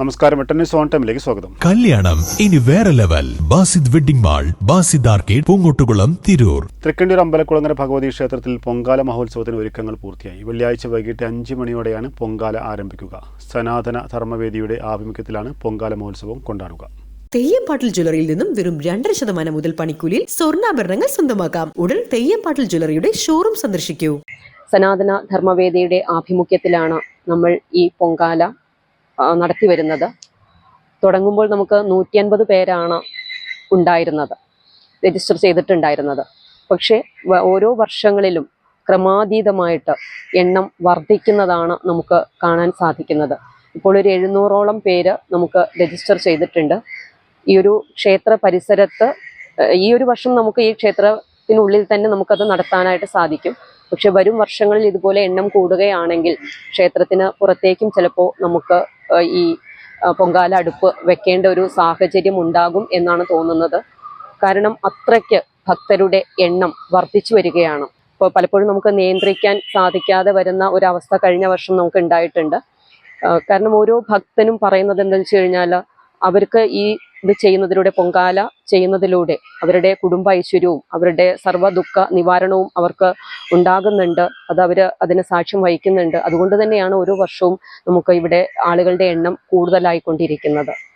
നമസ്കാരം. വെട്ടന്നി ഓൺ ടൈമിലേക്ക് സ്വാഗതം. കല്യാണം. ഇനി വേറെ level. Basid wedding mall Basid arcade Poongottukulam Tirur. Thrikkandiyur Ambalakkulangara Bhagavathi ക്ഷേത്രത്തിൽ പൊങ്കാല മഹോത്സവത്തിന് ഒരുക്കങ്ങൾ പൂർത്തിയായി. വെള്ളിയാഴ്ച വൈകിട്ട് അഞ്ച് മണിയോടെയാണ് പൊങ്കാല ആരംഭിക്കുക. സനാതന ധർമ്മവേദിയുടെ ആഭിമുഖ്യത്തിലാണ് പൊങ്കാല മഹോത്സവം കൊണ്ടാടുക. തെയ്യപ്പാട്ടിൽ ജ്വല്ലറിയിൽ നിന്നും വെറും രണ്ടര ശതമാനം മുതൽ പണിക്കൂലിയിൽ സ്വർണാഭരണങ്ങൾ സ്വന്തമാക്കാം. ഉടൻ തെയ്യപ്പാട്ടിൽ ജ്വല്ലറിയുടെ ഷോറൂം സന്ദർശിക്കൂ. സനാതന ധർമ്മവേദിയുടെ ആഭിമുഖ്യത്തിലാണ് നമ്മൾ ഈ പൊങ്കാല നടത്തി വരുന്നത്. തുടങ്ങുമ്പോൾ നമുക്ക് നൂറ്റി അൻപത് പേരാണ് ഉണ്ടായിരുന്നത്. രജിസ്റ്റർ ചെയ്തിട്ടുണ്ടായിരുന്നത്. പക്ഷേ ഓരോ വർഷങ്ങളിലും ക്രമാതീതമായിട്ട് എണ്ണം വർദ്ധിക്കുന്നതാണ് നമുക്ക് കാണാൻ സാധിക്കുന്നത്. ഇപ്പോൾ ഒരു എഴുന്നൂറോളം പേര് നമുക്ക് രജിസ്റ്റർ ചെയ്തിട്ടുണ്ട്. ഈ ഒരു ക്ഷേത്ര പരിസരത്ത് ഈ ഒരു വർഷം നമുക്ക് ഈ ക്ഷേത്രത്തിനുള്ളിൽ തന്നെ നമുക്കത് നടത്താനായിട്ട് സാധിക്കും. പക്ഷെ വരും വർഷങ്ങളിൽ ഇതുപോലെ എണ്ണം കൂടുകയാണെങ്കിൽ ക്ഷേത്രത്തിന് പുറത്തേക്കും ചിലപ്പോൾ നമുക്ക് ഈ പൊങ്കാല അടുപ്പ് വെക്കേണ്ട ഒരു സാഹചര്യം ഉണ്ടാകും എന്നാണ് തോന്നുന്നത്. കാരണം അത്രയ്ക്ക് ഭക്തരുടെ എണ്ണം വർദ്ധിച്ചു വരികയാണ്. ഇപ്പോൾ പലപ്പോഴും നമുക്ക് നിയന്ത്രിക്കാൻ സാധിക്കാതെ വരുന്ന ഒരവസ്ഥ കഴിഞ്ഞ വർഷം നമുക്ക് ഉണ്ടായിട്ടുണ്ട്. കാരണം ഓരോ ഭക്തനും പറയുന്നത് എന്താണെന്ന് വെച്ച് കഴിഞ്ഞാൽ അവർക്ക് ഈ ഇത് ചെയ്യുന്നതിലൂടെ പൊങ്കാല ചെയ്യുന്നതിലൂടെ അവരുടെ കുടുംബ ഐശ്വര്യവും അവരുടെ സർവ ദുഃഖ നിവാരണവും അവർക്ക് ഉണ്ടാകുന്നുണ്ട്. അത് അവർ അതിന് സാക്ഷ്യം വഹിക്കുന്നുണ്ട്. അതുകൊണ്ട് തന്നെയാണ് ഓരോ വർഷവും നമുക്ക് ഇവിടെ ആളുകളുടെ എണ്ണം കൂടുതലായിക്കൊണ്ടിരിക്കുന്നത്.